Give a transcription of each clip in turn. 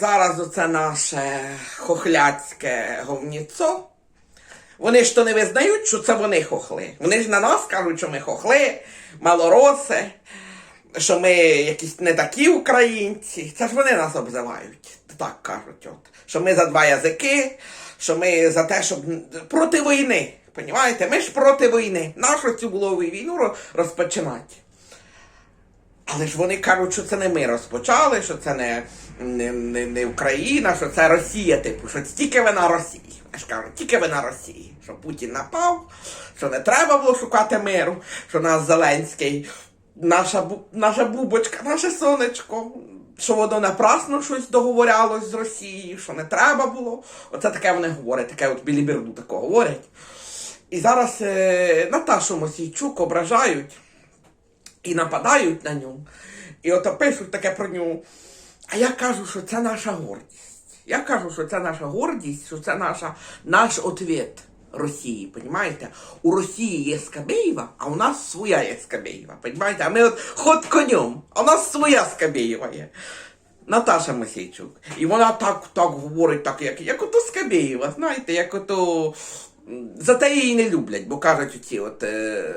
зараз оце наше хохляцьке говніцо. Вони ж то не визнають, що це вони хохли. Вони ж на нас кажуть, що ми хохли, малороси, що ми якісь не такі українці. Це ж вони нас обзивають. Так кажуть, от. Що ми за два язики, що ми за те, щоб проти війни. Понімаєте? Ми ж проти війни. Нашу цю було війну ро- розпочинати. Але ж вони кажуть, що це не ми розпочали, що це не, не, не, не Україна, що це Росія, типу, що тільки вина Росії. Я ж кажу, тільки вина Росії. Що Путін напав, що не треба було шукати миру, що нас Зеленський, наша, наша бубочка, наше сонечко, що воно напрасно щось договорялось з Росією, що не треба було. Оце таке вони говорять, таке от біліберду таке говорять. І зараз е, Наташу Мосійчук ображають і нападають на нього. І от пишуть таке про нього. А я кажу, що це наша гордість. Я кажу, що це наша гордість, що це наша, наш ответ Росії, понімаєте? У Росії є Скабєєва, а у нас своя є Скабєєва, понімаєте? А ми от ход конем, а у нас своя Скабєєва є. Наташа Мосійчук. І вона так, так говорить, так, як, як ото Скабєєва, знаєте, як ото. Зате її не люблять, бо кажуть оці от. Е,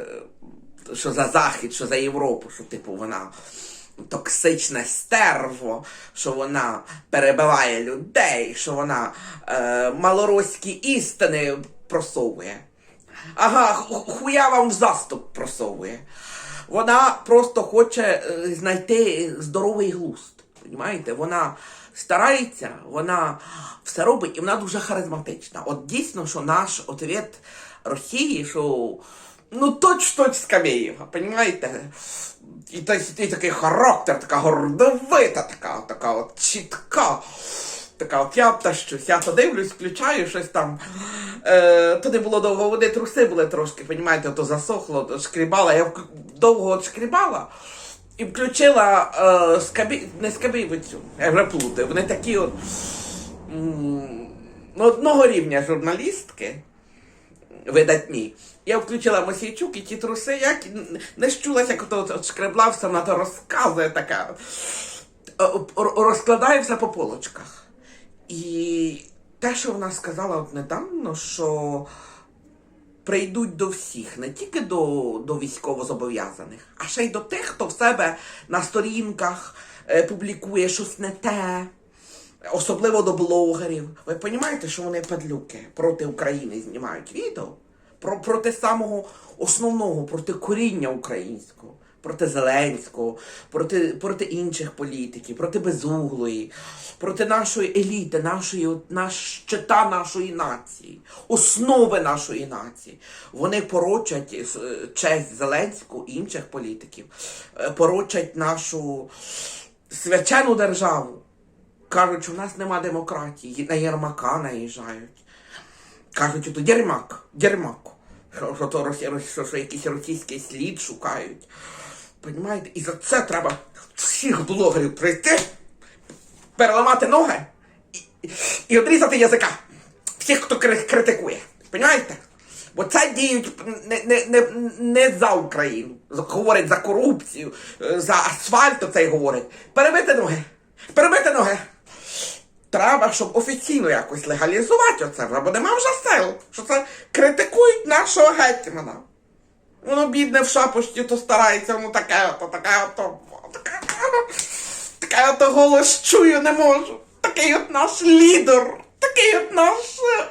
що за Захід, що за Європу, що типу вона токсичне стерво, що вона перебиває людей, що вона е, малороські істини просовує. Ага, хуя вам в заступ просовує. Вона просто хоче е, знайти здоровий глузд. Понімаєте? Вона старається, вона все робить, і вона дуже харизматична. От дійсно, що наш ответ Росії, що ну точ-точ Скабєєва, понімаєте? І, той, і такий характер, така гордовита, така, така от чітка. Така от я птащусь, я то дивлюсь, включаю щось там. Е, то було довго води, труси були трошки, понімаєте, то засохло, то шкрібала. Я довго от шкрібала і включила е, скабі... не скабівицю, я вже плутаю. Вони такі от м, ну, одного рівня журналістки видатні. Я включила Мосійчук і ті труси, як не щулася, ото от шкребла, все вона то розказує така. Е, Розкладає все по полочках. І те, що вона сказала от недавно, що прийдуть до всіх, не тільки до, до військовозобов'язаних, а ще й до тих, хто в себе на сторінках е, публікує щось не те. Особливо до блогерів. Ви розумієте, що вони падлюки проти України знімають відео? Про, проти самого основного, проти коріння українського, проти Зеленського, проти, проти інших політиків, проти безуглої, проти нашої еліти, нашої, наш, щита нашої нації, основи нашої нації. Вони порочать е, честь Зеленського і інших політиків, е, порочать нашу свячену державу. Кажуть, що в нас нема демократії, на Єрмака наїжджають. Кажуть, ото Єрмак, Єрмак, що, що, то, росі- що, що якийсь російський слід шукають. Понімаєте? І за це треба всіх блогерів прийти, переламати ноги і, і, одрізати язика. Всіх, хто критикує. Понімаєте? Бо це діють не, не, не, не за Україну. Говорять за корупцію, е, за асфальт оцей говорить. Перебити ноги. Перебити ноги. Треба, щоб офіційно якось легалізувати оце, бо нема вже сил, що це критикують нашого гетьмана. Воно бідне в шапочці, то старається, воно таке, ото, таке, ото, таке, таке ото голос чую не можу. Такий от наш лідер, такий от наш е,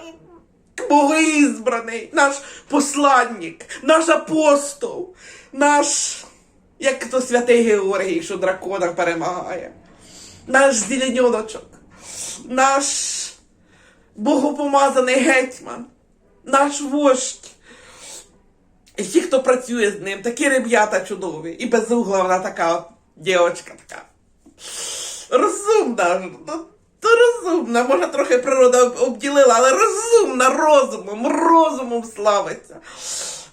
богоізбраний, наш посланник, наш апостол, наш, як то святий Георгій, що дракона перемагає, наш зеленьоночок, наш богопомазаний гетьман, наш вождь. І всі, хто працює з ним, такі ребята чудові. І безугла вона така от дівчинка така. Розумна, ну, то розумна, може трохи природа обділила, але розумна розумом, розумом славиться.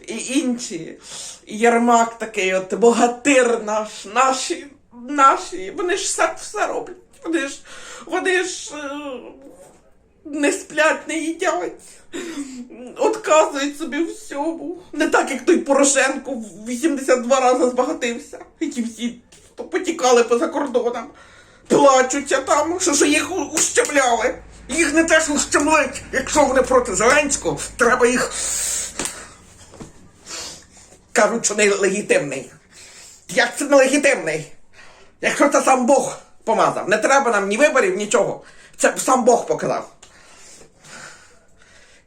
І інші. І Єрмак такий, от богатир наш, наші, наші, вони ж все, все роблять. Вони ж, вони ж е, не сплять, не їдять. Отказують собі всьому. Не так, як той Порошенко в 82 рази збагатився, які всі потікали поза кордонам. плачуться там, що, що їх ущемляли. Їх не теж ущемлять. Якщо вони проти Зеленського, треба їх. Кажуть, що нелегітимний. Як це нелегітимний? Якщо це сам Бог помазав, не треба нам ні виборів, нічого. Це сам Бог показав.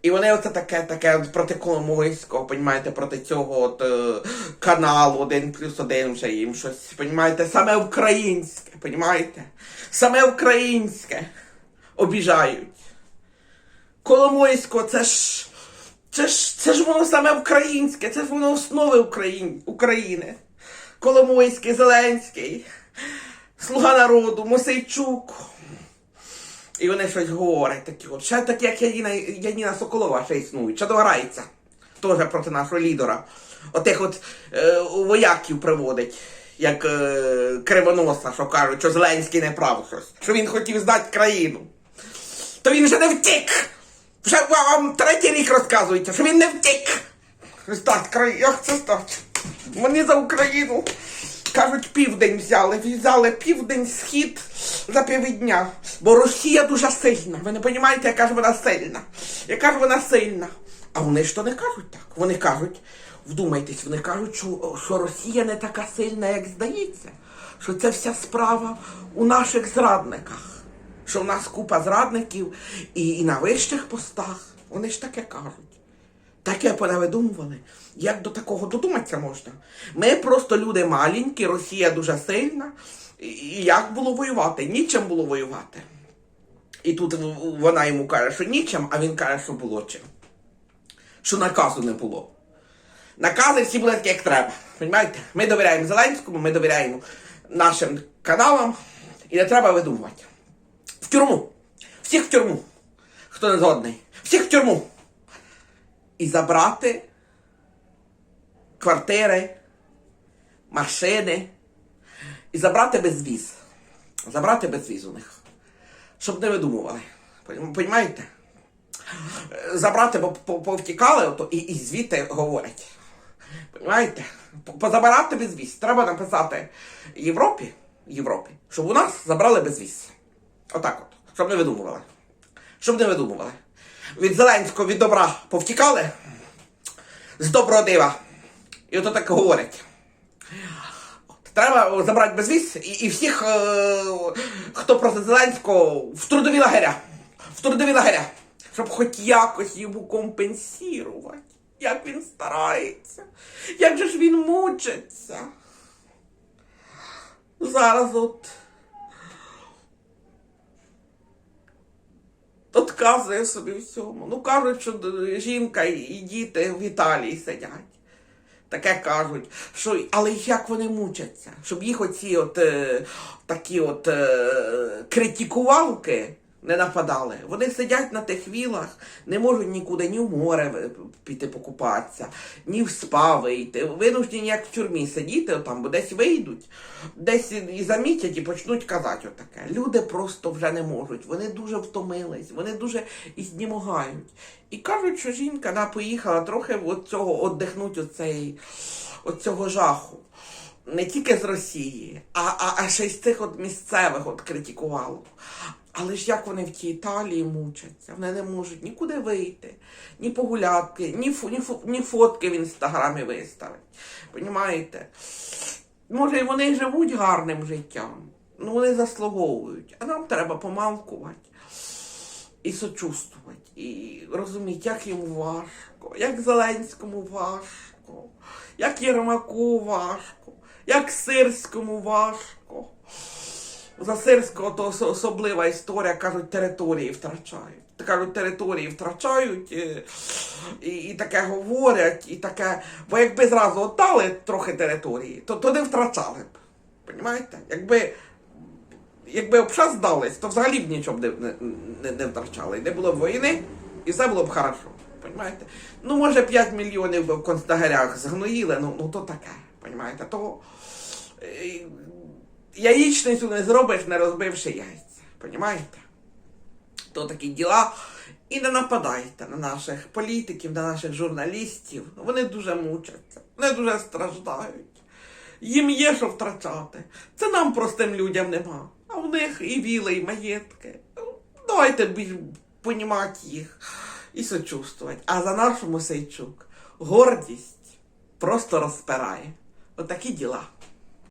І вони оце таке, таке проти Коломойського, понімаєте, проти цього от, е, каналу один плюс один вже їм щось, понімаєте, саме українське, понімаєте? Саме українське обіжають. Коломойського, це ж. Це ж, це ж воно саме українське, це ж воно основи Україн, України. Коломойський, Зеленський, Слуга народу, Мосейчук. І вони щось говорять такі от. Ще такі, як Яніна, Яніна Соколова ще існують, ще дограється. Теж проти нашого лідера. Отих от е, вояків приводить, як е, кривоноса, що кажуть, що Зеленський не прав щось, що він хотів здати країну. То він вже не втік. Вже вам третій рік розказується, що він не втік. Здать країну, як це стати? Вони за Україну. Кажуть, південь взяли. Взяли південь, схід за півдня. Бо Росія дуже сильна. Ви не розумієте, яка ж вона сильна. Яка ж вона сильна. А вони ж то не кажуть так. Вони кажуть, вдумайтесь, вони кажуть, що, що Росія не така сильна, як здається. Що це вся справа у наших зрадниках. Що в нас купа зрадників і, і на вищих постах. Вони ж таке кажуть. Таке понавидумували. Як до такого додуматися можна? Ми просто люди маленькі, Росія дуже сильна. І як було воювати? Нічим було воювати. І тут вона йому каже, що нічим, а він каже, що було чим. Що наказу не було. Накази всі були такі, як треба. Понімаєте? Ми довіряємо Зеленському, ми довіряємо нашим каналам і не треба видумувати. В тюрму. Всіх в тюрму. Хто не згодний. Всіх в тюрму і забрати квартири, машини, і забрати безвіз. Забрати безвіз у них. Щоб не видумували. Понім- Понімаєте? Забрати, бо повтікали ото, і, і звідти говорять. Понімаєте? Позабирати безвіз. Треба написати Європі, Європі, щоб у нас забрали безвіз. Отак от. Щоб не видумували. Щоб не видумували. Від Зеленського від добра повтікали з доброго дива. І ото так говорять. Треба забрати безвіз і, і всіх, е, хто проти Зеленського, в трудові лагеря. В трудові лагеря. Щоб хоч якось йому компенсувати. Як він старається. Як же ж він мучиться. Зараз от. Отказує собі всьому. Ну кажуть, що жінка і діти в Італії сидять. Таке кажуть, що але як вони мучаться, щоб їх оці от е, такі от е, критикувалки не нападали. Вони сидять на тих вілах, не можуть нікуди ні в море піти покупатися, ні в спа вийти. Винуждені як в тюрмі сидіти там, бо десь вийдуть, десь і замітять і почнуть казати отаке. Люди просто вже не можуть. Вони дуже втомились, вони дуже і знімагають. І кажуть, що жінка вона поїхала трохи от цього віддихнути оцей, от цього жаху. Не тільки з Росії, а, а, а ще й з цих от місцевих от критикувало. Але ж як вони в тій Італії мучаться? Вони не можуть нікуди вийти, ні погуляти, ні, фо- ні, фо- ні фотки в інстаграмі виставить. Понімаєте? Може, вони живуть гарним життям, ну вони заслуговують, а нам треба помалкувати і сочувствувати, і розуміти, як йому важко, як Зеленському важко, як Єрмаку важко, як Сирському важко. За Сирського то особлива історія, кажуть, території втрачають. Кажуть, території втрачають, е, і, і таке говорять, і таке. Бо якби зразу віддали трохи території, то, то не втрачали б. Понімаєте? Якби якби обчас здались, то взагалі б нічого б не, не, не, втрачали. Не було б війни, і все було б хорошо. Понімаєте? Ну, може, 5 мільйонів в концлагерях згноїли, ну, ну то таке. Понімаєте? То е, яєчницю не зробиш, не розбивши яйця. Понімаєте? То такі діла. І не нападайте на наших політиків, на наших журналістів. Вони дуже мучаться, вони дуже страждають. Їм є що втрачати. Це нам простим людям нема. А в них і віли, і маєтки. Ну, Давайте більш понімати їх і сочувствувати. А за нашу Мосейчук гордість просто розпирає. Отакі діла.